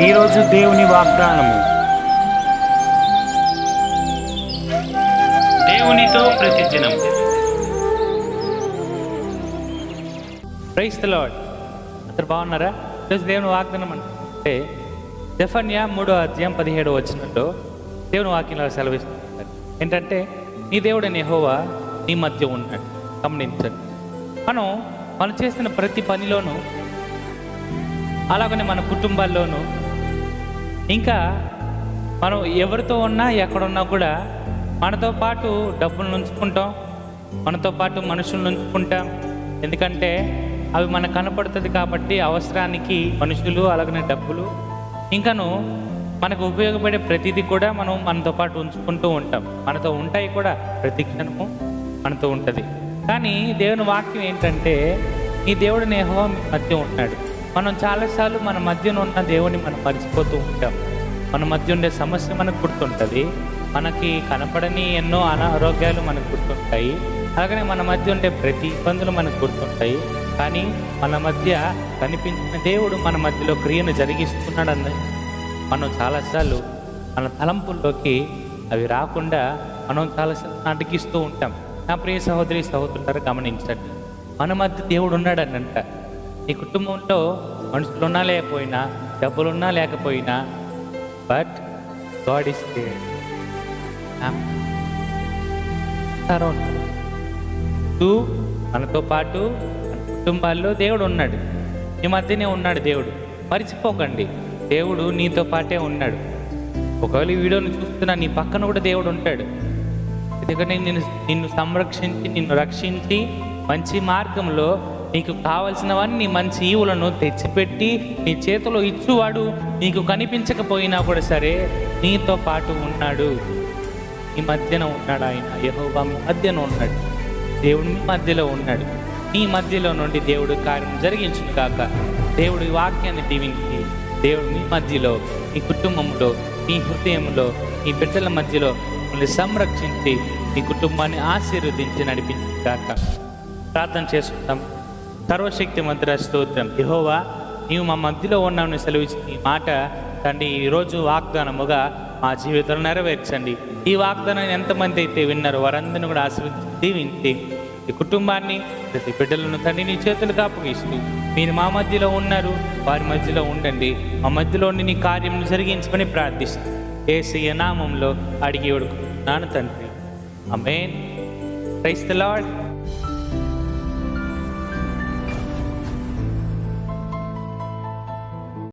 ఈరోజు దేవుని వాగ్దానము. దేవునితో ప్రతిదినం. ప్రైస్ ద లాడ్ అందరు బాగున్నారా? ఈరోజు దేవుని వాగ్దానం అంటే జఫన్యా మూడో అధ్యాయం పదిహేడు వచ్చినట్టు దేవుని వాక్యంలో సెలవిస్తున్నారు. ఏంటంటే నీ దేవుడు యెహోవా నీ మధ్య ఉన్నాడు గమనించండి. మనం మనం చేసిన ప్రతి పనిలోనూ అలాగనే మన కుటుంబాల్లోనూ ఇంకా మనం ఎవరితో ఉన్నా ఎక్కడున్నా కూడా మనతో పాటు డబ్బులు ఉంచుకుంటాం మనతో పాటు మనుషులను ఉంచుకుంటాం. ఎందుకంటే అవి మనకు కనపడుతుంది కాబట్టి అవసరానికి మనుషులు అలాగనే డబ్బులు. ఇంకాను మనకు ఉపయోగపడే ప్రతిదీ కూడా మనం మనతో పాటు ఉంచుకుంటూ ఉంటాం. మనతో ఉంటాయి కూడా ప్రతి క్షణము మనతో ఉంటుంది. కానీ దేవుని వాక్యం ఏంటంటే ఈ దేవుడు నేహో మధ్య ఉంటాడు మనం చాలాసార్లు మన మధ్యన ఉన్న దేవుని మనం మర్చిపోతూ ఉంటాం. మన మధ్య ఉండే సమస్య మనకు గుర్తుంటుంది. మనకి కనపడని ఎన్నో అనారోగ్యాలు మనకు గుర్తుంటాయి. అలాగనే మన మధ్య ఉండే ప్రతి ఇబ్బందులు మనకు గుర్తుంటాయి. కానీ మన మధ్య కనిపించిన దేవుడు మన మధ్యలో క్రియను జరిగిస్తున్నాడన్న మనం చాలాసార్లు మన తలంపుల్లోకి అవి రాకుండా మనం చాలాసార్లు నటికిస్తూ ఉంటాం. నా ప్రియ సహోదరి సహోదరులారా గమనించండి. మన మధ్య దేవుడు ఉన్నాడనంట. నీ కుటుంబంలో మనుషులు ఉన్నా లేకపోయినా డబ్బులున్నా లేకపోయినా బట్ గాడ్ ఇస్ తూ మనతో పాటు మన కుటుంబాల్లో దేవుడు ఉన్నాడు. ఈ మధ్యనే ఉన్నాడు దేవుడు. మర్చిపోకండి. దేవుడు నీతో పాటే ఉన్నాడు. ఒకవేళ ఈ వీడియోని చూస్తున్నా నీ పక్కన కూడా దేవుడు ఉంటాడు. ఎందుకంటే నిన్ను నిన్ను సంరక్షించి నిన్ను రక్షించి మంచి మార్గంలో నీకు కావలసినవన్నీ మంచి ఈవులను తెచ్చిపెట్టి నీ చేతిలో ఇచ్చువాడు నీకు కనిపించకపోయినా కూడా సరే నీతో పాటు ఉన్నాడు. ఈ మధ్యన ఉన్నాడు ఆయన యహోబా మీ మధ్యన ఉన్నాడు. దేవుడు మీ మధ్యలో ఉన్నాడు. నీ మధ్యలో నుండి దేవుడు కార్యం జరిగించును కాక దేవుడి వాక్యాన్ని దీవించి దేవుడు మీ మధ్యలో మీ కుటుంబంలో మీ హృదయంలో మీ బిడ్డల మధ్యలో మిమ్మల్ని సంరక్షించి మీ కుటుంబాన్ని ఆశీర్వదించి నడిపించి కాక ప్రార్థన చేసుకుంటాం సర్వశక్తి మంత్ర స్తోత్రం. యహోవా నీవు మా మధ్యలో ఉన్నామని సెలవిచ్చిన ఈ మాట తండ్రి ఈరోజు వాగ్దానముగా మా జీవితంలో నెరవేర్చండి. ఈ వాగ్దానాన్ని ఎంతమంది అయితే విన్నారో వారందరిని కూడా ఆశీర్వదించి దీవించి ఈ కుటుంబాన్ని ప్రతి బిడ్డలను తండ్రి నీ చేతులకు అప్పగిస్తూ మీరు మా మధ్యలో ఉన్నారు వారి మధ్యలో ఉండండి. మా మధ్యలో ఉండి నీ కార్యం జరిగించమని ప్రార్థిస్తూ ఏసయ్య నామంలో అడిగి నాన్న తండ్రి. అమేన్ క్రైస్తలాడ్ లార్డ్.